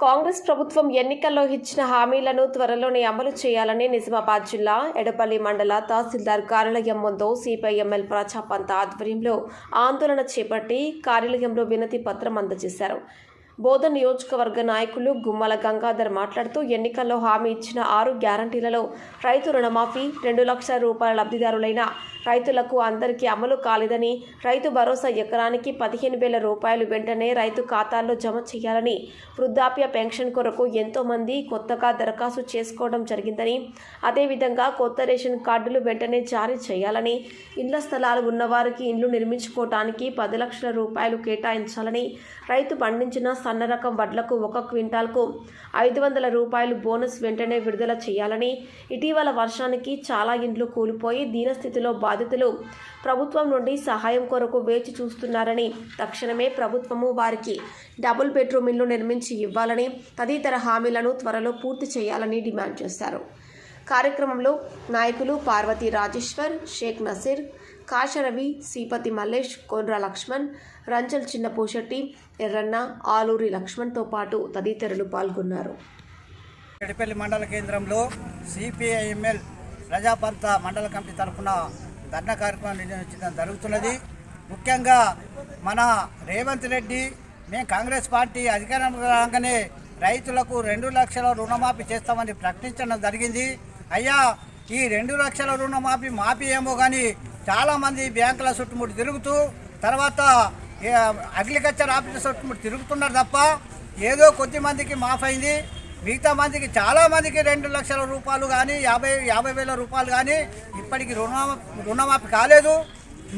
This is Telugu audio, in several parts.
కాంగ్రెస్ ప్రభుత్వం ఎన్నికల్లో ఇచ్చిన హామీలను త్వరలోనే అమలు చేయాలని నిజామాబాద్ జిల్లా ఎడపల్లి మండల తహసీల్దార్ కార్యాలయం ముందు సిపిఐఎంఎల్ ప్రజాపంత్ ఆధ్వర్యంలో ఆందోళన చేపట్టి కార్యాలయంలో వినతి పత్రం అందజేశారు. బోధ నియోజకవర్గ నాయకులు గుమ్మల గంగాధర్ మాట్లాడుతూ ఎన్నికల్లో హామీ ఇచ్చిన ఆరు గ్యారంటీలలో రైతు రుణమాఫీ రెండు లక్షల రూపాయల లబ్ధిదారులైన రైతులకు అందరికీ అమలు కాలేదని రైతు భరోసా ఎకరానికి పదిహేను వేల రూపాయలు వెంటనే రైతు ఖాతాల్లో జమ చేయాలని వృద్ధాప్య పెన్షన్ కొరకు ఎంతోమంది కొత్తగా దరఖాస్తు చేసుకోవడం జరిగిందని అదేవిధంగా కొత్త రేషన్ కార్డులు వెంటనే జారీ చేయాలని ఇళ్ళ స్థలాలు ఉన్నవారికి ఇండ్లు నిర్మించుకోవటానికి పది లక్షల రూపాయలు కేటాయించాలని రైతు పండించిన సన్న రకం వడ్లకు ఒక క్వింటాల్కు ఐదు వందల రూపాయలు బోనస్ వెంటనే విడుదల చేయాలని. ఇటీవల వర్షానికి చాలా ఇండ్లు కూలిపోయి దీనస్థితిలో బాధితులు ప్రభుత్వం నుండి సహాయం కొరకు వేచి చూస్తున్నారని. తక్షణమే ప్రభుత్వము వారికి డబుల్ బెడ్రూమ్ ఇల్లు నిర్మించి ఇవ్వాలని తదితర హామీలను త్వరలో పూర్తి చేయాలని డిమాండ్ చేశారు. కార్యక్రమంలో నాయకులు పార్వతి రాజేశ్వర్ షేక్ నసీర్ కాశరవి శ్రీపతి మల్లేష్ కొండ్ర లక్ష్మణ్ రంజల్ చిన్నపూషెట్టి ఎర్రన్న ఆలూరి లక్ష్మణ్తో పాటు తదితరులు పాల్గొన్నారు. ఎడిపల్లి మండల కేంద్రంలో సిపిఐఎంఎల్ ప్రజాపంత మండల కమిటీ తరఫున ధర్నా కార్యక్రమం నిర్వహించడం జరుగుతున్నది. ముఖ్యంగా మన రేవంత్ రెడ్డి మేము కాంగ్రెస్ పార్టీ అధికారం రాగానే రైతులకు రెండు లక్షల రుణమాఫీ చేస్తామని ప్రకటించడం జరిగింది. అయ్యా ఈ రెండు లక్షల రుణమాఫీ మాఫీ ఏమో కానీ చాలామంది బ్యాంకుల చుట్టుముట్టు తిరుగుతూ తర్వాత అగ్రికల్చర్ ఆఫీసర్ చుట్టుముట్టు తిరుగుతున్నారు తప్ప ఏదో కొద్ది మందికి మాఫ్ అయింది మిగతా మందికి చాలామందికి రెండు లక్షల రూపాయలు కానీ యాభై యాభై వేల రూపాయలు కానీ ఇప్పటికి రుణ రుణమాఫీ కాలేదు.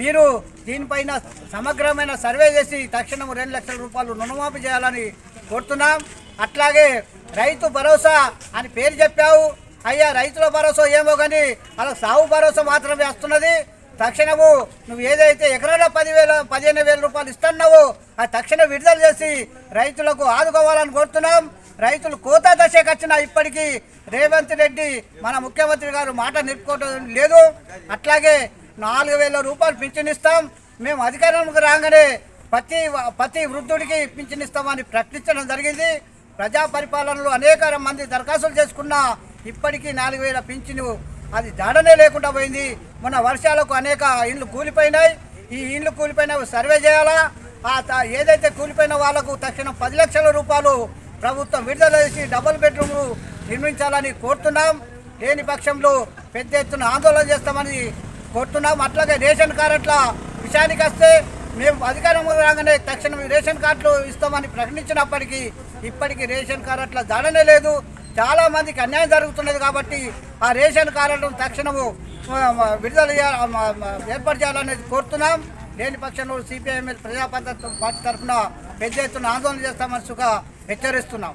మీరు దీనిపైన సమగ్రమైన సర్వే చేసి తక్షణం రెండు లక్షల రూపాయలు రుణమాఫీ చేయాలని కోరుతున్నాం. అట్లాగే రైతు భరోసా అని పేరు చెప్పావు. అయ్యా రైతుల భరోసా ఏమో కానీ అలా సాగు భరోసా మాత్రమే వస్తున్నది. తక్షణము నువ్వు ఏదైతే ఎకరాల పదివేల పదిహేను వేల రూపాయలు ఇస్తున్నావో ఆ తక్షణం విడుదల చేసి రైతులకు ఆదుకోవాలని కోరుతున్నాం. రైతులు కోత దశకు వచ్చిన ఇప్పటికీ రేవంత్ రెడ్డి మన ముఖ్యమంత్రి గారు మాట నిలుపుకోవడం లేదు. అట్లాగే నాలుగు వేల రూపాయలు పింఛనిస్తాం మేము అధికారంలోకి రాగానే ప్రతి ప్రతి వృద్ధుడికి పింఛనిస్తామని ప్రకటించడం జరిగింది. ప్రజా పరిపాలనలో అనేక మంది దరఖాస్తులు చేసుకున్నా ఇప్పటికీ నాలుగు వేల పింఛను అది దాడనే లేకుండా పోయింది. మొన్న వర్షాలకు అనేక ఇండ్లు కూలిపోయినాయి. ఈ ఇండ్లు కూలిపోయిన సర్వే చేయాలా? ఆ ఏదైతే కూలిపోయిన వాళ్ళకు తక్షణం పది లక్షల రూపాయలు ప్రభుత్వం విడుదల చేసి డబుల్ బెడ్రూమ్లు నిర్మించాలని కోరుతున్నాం. లేని పక్షంలో పెద్ద ఎత్తున ఆందోళన చేస్తామని కోరుతున్నాం. అట్లాగే రేషన్ కార్డుల విషయానికి వస్తే మేము అధికారం రాగానే తక్షణం రేషన్ కార్డులు ఇస్తామని ప్రకటించినప్పటికీ ఇప్పటికీ రేషన్ కార్డుల దాడనే లేదు. చాలా మందికి అన్యాయం జరుగుతున్నది కాబట్టి ఆ రేషన్ కార్డులను తక్షణము విడుదల ఏర్పాటు చేయాలనేది కోరుతున్నాం. లేని పక్షంలో సిపిఐఎంఎల్ ప్రజాపద్ధతి పార్టీ తరఫున పెద్ద ఎత్తున ఆందోళన చేస్తామని సుగా హెచ్చరిస్తున్నాం.